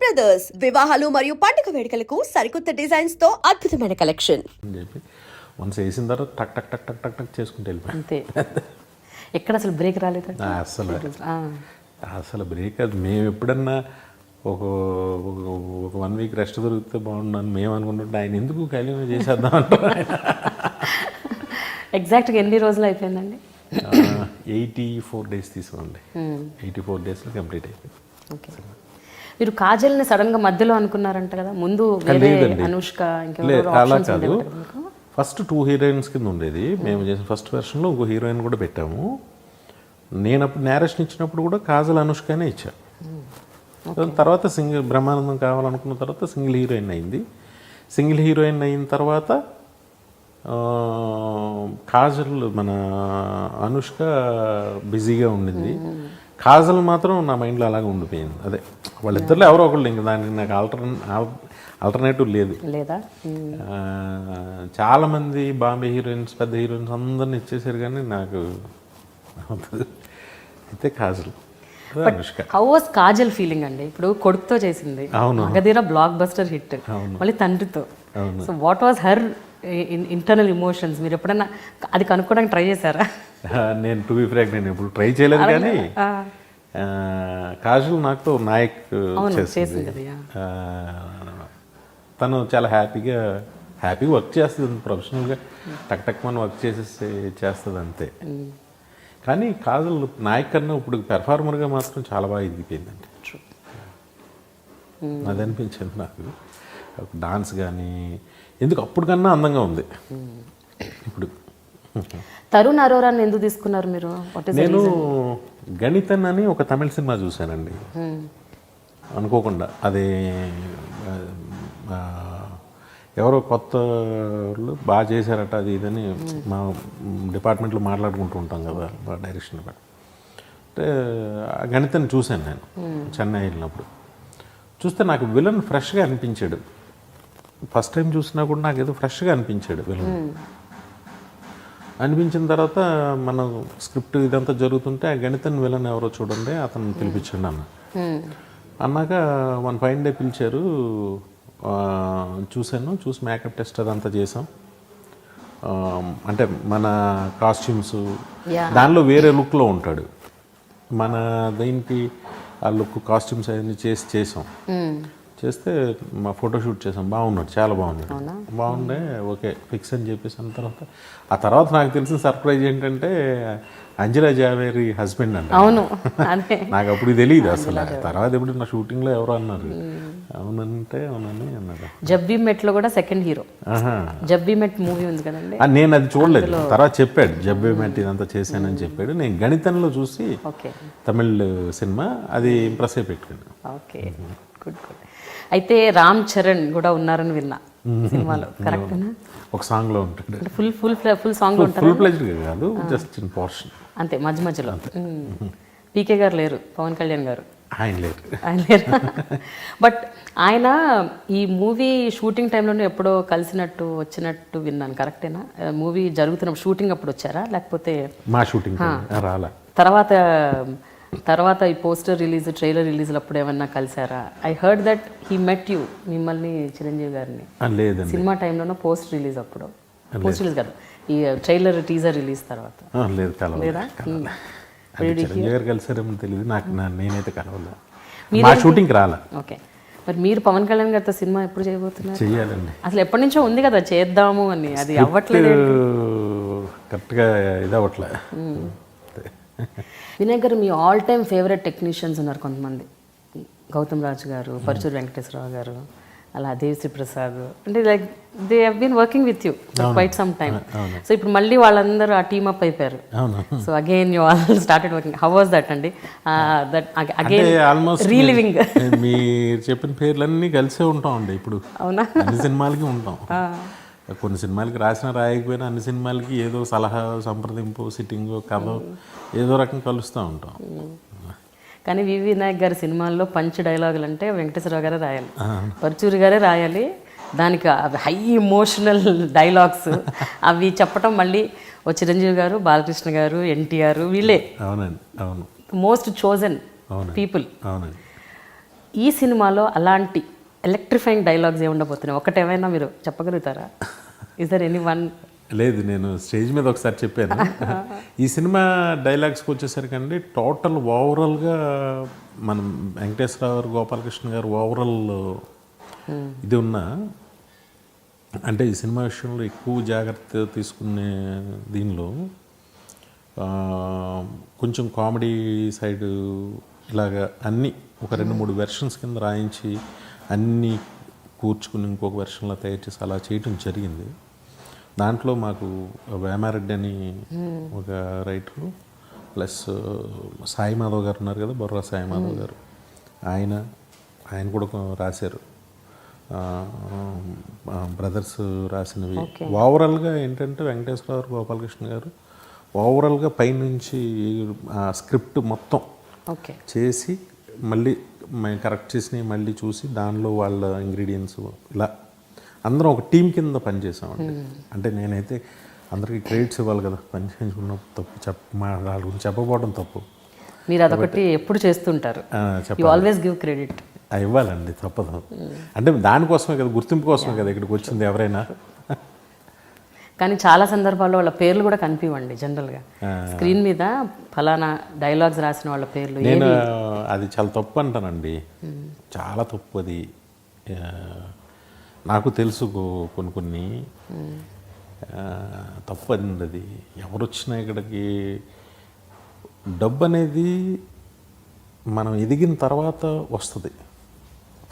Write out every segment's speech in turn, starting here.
Brothers వివాహాలు మరియు పండుగ వేడుకలకు సరికొత్త డిజైన్స్తో అద్భుతమైన కలెక్షన్ అని చెప్పి వన్స్ వేసిన తర్వాత టక్ టక్ టక్ టక్ టక్ టక్ చేసుకుంటూ వెళ్ళిపోయాను. అంతే. ఎక్కడ అసలు బ్రేక్ అస్సలు ఆ, అసలు బ్రేక్ అది మేము ఎప్పుడన్నా ఒక ఒక- వన్ వీక్ రెస్ట్ దొరికితే బాగుండని మేము అనుకుంటుంటే ఆయన ఎందుకు కలిమ చేసేద్దాం? అంటారు ఎగ్జాక్ట్గా ఎన్ని రోజులు అయిపోయిందండి? ఎయిటీ ఫోర్ డేస్ తీసుకోండి. ఎయిటీ ఫోర్ డేస్లో కంప్లీట్ అయిపోయింది. ఓకే మీరు కాజల్ని సడన్గా మధ్యలో అనుకున్నారంట కదా ముందు. అనుష్క అలా కాదు. మీకు? ఫస్ట్ టూ హీరోయిన్స్ కింద ఉండేది. మేము చేసిన ఫస్ట్ వెర్షన్లో ఇంకో హీరోయిన్ కూడా పెట్టాము. నేను అప్పుడు నేరేషన్ ఇచ్చినప్పుడు కూడా కాజల్ అనుష్కనే ఇచ్చా. దాని తర్వాత సింగిల్ బ్రహ్మానందం కావాలనుకున్న తర్వాత సింగిల్ హీరోయిన్ అయింది. సింగిల్ హీరోయిన్ అయిన తర్వాత కాజల్ మన అనుష్క బిజీగా ఉండింది. కాజల్ మాత్రం నా మైండ్లో అలాగే ఉండిపోయింది. అదే వాళ్ళిద్దరిలో ఎవరో ఒకళ్ళు ఇంక దానికి నాకు ఆల్టర్ ఆల్టర్నేటివ్ లేదు. లేదా? ఉమ్. ఆ, చాలా మంది బాంబే హీరోయిన్స్ పెద్ద హీరోయిన్స్ అందరిని ఇచ్చేసారు కానీ నాకు అయితే Kajal. How was Kajal feeling అండి? ఇప్పుడు కొడుకుతో చేసింది. అవును. మగధీర బ్లాక్ బస్టర్ హిట్ మళ్ళీ తండ్రితో. So what was her internal emotions మీరు ఎప్పుడైనా అది కనుక్కోవడానికి ట్రై చేశారా? నేను టు బి ఫ్రాంక్ నేను ఇప్పుడు ట్రై చేయలేదు కానీ కాజల్ నాకుతో నాయక్ చేసింది. ఆ, తను చాలా హ్యాపీగా హ్యాపీగా వర్క్ చేస్తుంది ప్రొఫెషనల్గా టక్ టక్ మన వర్క్ చేసేసి చేస్తుంది అంతే. కానీ కాజల్ నాయక్ కన్నా ఇప్పుడు పెర్ఫార్మర్గా మాత్రం చాలా బాగా ఎదిగిపోయిందండి. అది అనిపించింది నాకు. డాన్స్ కానీ ఎందుకు అప్పుడు కన్నా అందంగా ఉంది. ఇప్పుడు తరుణ్ అరోరాని ఎందుకు తీసుకున్నారు మీరు? నేను గణితన్ అని ఒక తమిళ సినిమా చూశానండి. అనుకోకుండా అది ఎవరో కొత్త వాళ్ళు బాగా చేశారట అది ఇదని మా డిపార్ట్మెంట్లో మాట్లాడుకుంటూ ఉంటాం కదా డైరెక్షన్ అంటే ఆ గణితాన్ని చూశాను నేను చెన్నై వెళ్ళినప్పుడు. చూస్తే నాకు విలన్ ఫ్రెష్గా అనిపించాడు. ఫస్ట్ టైం చూసినా కూడా నాకు ఏదో ఫ్రెష్గా అనిపించాడు విలన్ అనిపించిన తర్వాత మన స్క్రిప్ట్ ఇదంతా జరుగుతుంటే ఆ గణితం విలన్ ఎవరో చూడండి అతను పిలిపించండి అన్న. అన్నాక వన్ ఫైన్ డే పిలిచారు చూశాను చూసి మేకప్ టెస్ట్ అదంతా చేసాం అంటే మన కాస్ట్యూమ్స్. దానిలో వేరే లుక్లో ఉంటాడు. మన దీనికి ఆ లుక్ కాస్ట్యూమ్స్ అవన్నీ చేసి చేసాం చేస్తే మా ఫోటో షూట్ చేసాం. బాగున్నాడు. చాలా బాగున్నాడు. బాగుండే. ఓకే ఫిక్స్ అని చెప్పేసి అన్న తర్వాత ఆ తర్వాత నాకు తెలిసిన సర్ప్రైజ్ ఏంటంటే అంజనా జావేరి హస్బెండ్ అంట. అవును. నాకు అప్పుడు తెలియదు అసలు. తర్వాత ఎప్పుడు నా షూటింగ్లో ఎవరో అన్నారు. అవునంటే అవునని అన్నారు. జబ్బీ మెట్లో కూడా second hero. Jab We Met movie ఉంది కదండి. నేను అది చూడలేదు. తర్వాత చెప్పాడు జబ్బే మెట్టి ఇదంతా చేశానని చెప్పాడు. నేను గణితంలో చూసి తమిళ్ సినిమా అది ఇంప్రెస్ అయి పెట్టుకున్నాను ఓకే. Good good. అయితే రామ్ చరణ్ కూడా ఉన్నారని విన్నా సినిమాలో. కరెక్టేనా ఒక సాంగ్లో ఉంటాడు అంటే ఫుల్ ఫుల్ ఫుల్ సాంగ్ ఉంటారు ఫుల్ ప్లెజ్డ్గా కాదు జస్ట్ ఇన్ పోర్షన్ అంతే మధ్య మధ్యలో. పీకే గారు లేరు పవన్ కళ్యాణ్ గారు. ఆయన లేరు. ఆయన లేరు. బట్ ఆయన ఈ మూవీ షూటింగ్ టైంలోనే ఎప్పుడో కలిసినట్టు వచ్చినట్టు విన్నాను కరెక్టేనా మూవీ జరుగుతున్నప్పుడు షూటింగ్ అప్పుడు వచ్చారా? లేకపోతే మా షూటింగ్ రాలా. తర్వాత తర్వాత ఈ పోస్టర్ రిలీజ్ ట్రైలర్ రిలీజ్ అప్పుడు ఏమన్నా కలిసారా? I heard that he met you మిమ్మల్ని చిరంజీవి గారిని. లేదండి. సినిమా టైంలోనో పోస్ట్ రిలీజ్ అప్పుడు. పోస్ట్ రిలీజ్ కాదు ఈ ట్రైలర్ టీజర్ రిలీజ్ తర్వాత. లేదు కలవలేదు లేదా? కలవలే. అది చిరంజీవి గారు కలిసారేమో తెలియదు నాకు నా- నేనైతే కలవలేదు. మా షూటింగ్కి రాలా. ఓకే. మరి మీరు పవన్ కళ్యాణ్ గారితో సినిమా ఎప్పుడు చేయబోతున్నారు? చెయ్యాలండి. అసలు ఎప్పటి నుంచో ఉంది కదా చేద్దాము అని. అది అవ్వట్లేదు కరెక్ట్గా ఇది అవ్వట్లే. వినాయక్ గారు మీ ఆల్ టైమ్ ఫేవరెట్ టెక్నీషియన్స్ ఉన్నారు కొంతమంది. గౌతమ్ రాజు గారు పరచూరు వెంకటేశ్వరరావు గారు అలా దేవిశ్రీ ప్రసాద్. అంటే like they have been working with you quite some time so ఇప్పుడు మళ్ళీ వాళ్ళందరూ ఆ టీమ్ అప్ అయిపోయారు. So again you all started working how was that అండి దట్ అగైన్ ఆల్మోస్ట్ రీలివింగ్ మీరు చెప్పిన పేర్లన్నీ కలిసే ఉంటాం అండి ఇప్పుడు. అవునా? సినిమాలకి ఉంటాం. కొన్ని సినిమాలకి రాసిన రాయకపోయినా అన్ని సినిమాలకి ఏదో సలహా సంప్రదింపు సిట్టింగ్ కథ ఏదో రకం కలుస్తూ ఉంటాం. కానీ వివి వినాయక్ గారి సినిమాల్లో పంచ్ డైలాగులు అంటే వెంకటేశ్వరరావు గారే రాయాలి. పరచూరి గారే రాయాలి. దానికి హై ఇమోషనల్ డైలాగ్స్ అవి చెప్పటం మళ్ళీ ఓ చిరంజీవి గారు బాలకృష్ణ గారు ఎన్టీఆర్ వీళ్ళే. అవునండి అవును. Most chosen. పీపుల్ అవునండి. ఈ సినిమాలో అలాంటి ఎలక్ట్రిఫైయింగ్ డైలాగ్స్ ఏముండబోతున్నాయి? ఒకటేమైనా మీరు చెప్పగలుగుతారా? ఇస్ దర్ ఎనీ వన్ లేదు నేను స్టేజ్ మీద ఒకసారి చెప్పాను. ఈ సినిమా డైలాగ్స్కి వచ్చేసరికి అండి టోటల్ ఓవరాల్గా మనం వెంకటేశ్వరరావు గారు గోపాలకృష్ణ గారు ఓవరాల్ ఇది ఉన్న అంటే ఈ సినిమా విషయంలో ఎక్కువ జాగ్రత్త తీసుకునే దీనిలో కొంచెం కామెడీ సైడ్ ఇలాగా అన్నీ ఒక రెండు మూడు వెర్షన్స్ కింద రాయించి అన్నీ కూర్చుకుని ఇంకొక వెర్షన్లో తయారు చేసి అలా చేయటం జరిగింది. దాంట్లో మాకు వేమారెడ్డి అని ఒక రైటరు ప్లస్ సాయి మాధవ్ గారు ఉన్నారు కదా బొర్రా సాయి మాధవ్ గారు. ఆయన ఆయన కూడా రాశారు. బ్రదర్స్ రాసినవి. ఓవరాల్గా ఏంటంటే వెంకటేశ్వర గారు గోపాలకృష్ణ గారు ఓవరాల్గా పైనుంచి ఆ స్క్రిప్ట్ మొత్తం చేసి మళ్ళీ మేము కరెక్ట్ చేసినవి మళ్ళీ చూసి దానిలో వాళ్ళ ఇంగ్రీడియంట్స్ ఇలా అందరం ఒక టీం కింద పనిచేసామండి. అంటే నేనైతే అందరికీ క్రెడిట్స్ ఇవ్వాలి కదా పని చేయించుకున్న తప్పు చెప్ప మా వాళ్ళ గురించి చెప్పకపోవడం తప్పు. మీరు అదొకటి ఎప్పుడు చేస్తుంటారు. ఆల్వేస్ గివ్ క్రెడిట్ ఇవ్వాలండి తప్పదు. అంటే దానికోసమే కదా గుర్తింపు కోసమే కదా ఇక్కడికి వచ్చింది ఎవరైనా. కానీ చాలా సందర్భాల్లో వాళ్ళ పేర్లు కూడా కనిపివ్వండి జనరల్గా స్క్రీన్ మీద ఫలానా డైలాగ్స్ రాసిన వాళ్ళ పేర్లు నేను అది చాలా తప్పు అంటానండి. చాలా తప్పు అది. నాకు తెలుసు కొన్ని కొన్ని. తప్పు అండి అది. ఎవరు వచ్చినా ఇక్కడికి డబ్బు అనేది మనం ఎదిగిన తర్వాత వస్తుంది.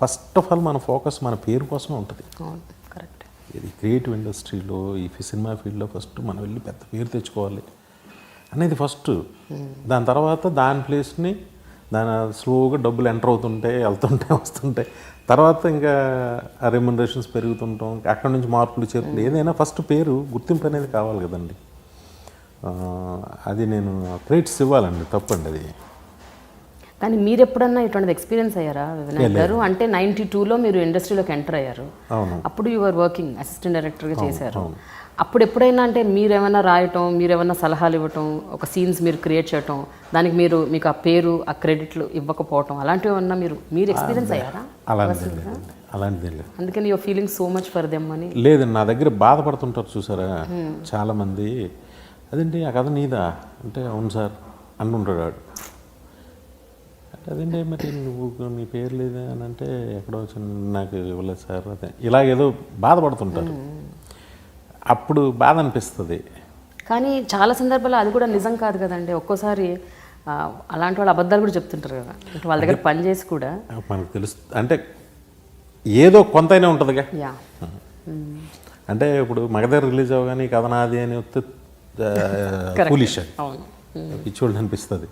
ఫస్ట్ ఆఫ్ ఆల్ మన ఫోకస్ మన పేరు కోసమే ఉంటుంది. ఇది క్రియేటివ్ ఇండస్ట్రీలో ఈ సినిమా ఫీల్డ్లో ఫస్ట్ మనం వెళ్ళి పెద్ద పేరు తెచ్చుకోవాలి అనేది ఫస్ట్. దాని తర్వాత దాని ప్లేస్ని దాని స్లోగా డబ్బులు ఎంటర్ అవుతుంటాయి వెళ్తుంటాయి వస్తుంటాయి తర్వాత ఇంకా రెమ్యునరేషన్స్ పెరుగుతుంటాం. అక్కడ నుంచి మార్పులు చేరుతుంటాయి ఏదైనా ఫస్ట్ పేరు గుర్తింపు అనేది కావాలి కదండి. అది నేను క్రెడిట్స్ ఇవ్వాలండి తప్పండి అది. కానీ మీరు ఎప్పుడన్నా ఇటువంటిది ఎక్స్పీరియన్స్ అయ్యారా వినాయక్ గారు? అంటే నైన్టీ టూలో మీరు ఇండస్ట్రీలోకి ఎంటర్ అయ్యారు. అవును. అప్పుడు యువర్ వర్కింగ్ అసిస్టెంట్ డైరెక్టర్గా చేశారు. అప్పుడు ఎప్పుడైనా అంటే మీరేమైనా రాయటం మీరేమైనా సలహాలు ఇవ్వటం ఒక సీన్స్ మీరు క్రియేట్ చేయటం దానికి మీరు మీకు ఆ పేరు ఆ క్రెడిట్లు ఇవ్వకపోవటం అలాంటివి ఏమన్నా మీరు మీరు ఎక్స్పీరియన్స్ అయ్యారా? అలాంటిది లేదు అందుకని your feeling so much for them అని. లేదండి నా దగ్గర బాధపడుతుంటారు చూసారా? చాలామంది అదేంటి ఆ కథ నీదా? అంటే అవును సార్ వాడు. అంటే అదేంటి మరి నువ్వు నీ పేరు లేదా అని అంటే ఎక్కడో చిన్న నాకు ఇవ్వలేదు సార్ అదే. ఇలాగేదో బాధపడుతుంటారు. అప్పుడు బాధ అనిపిస్తుంది. కానీ చాలా సందర్భాల్లో అది కూడా నిజం కాదు కదండి. ఒక్కోసారి అలాంటి వాళ్ళు అబద్ధాలు కూడా చెప్తుంటారు కదా. వాళ్ళ దగ్గర పని చేసి కూడా. మనకు తెలుసు అంటే ఏదో కొంతైనా ఉంటుందిగా. అంటే ఇప్పుడు మగధర్ రిలీజ్ అవగానే ఈ కథ నాది అని వస్తే కూలిష్ పిచ్చోళ్ళు అనిపిస్తుంది.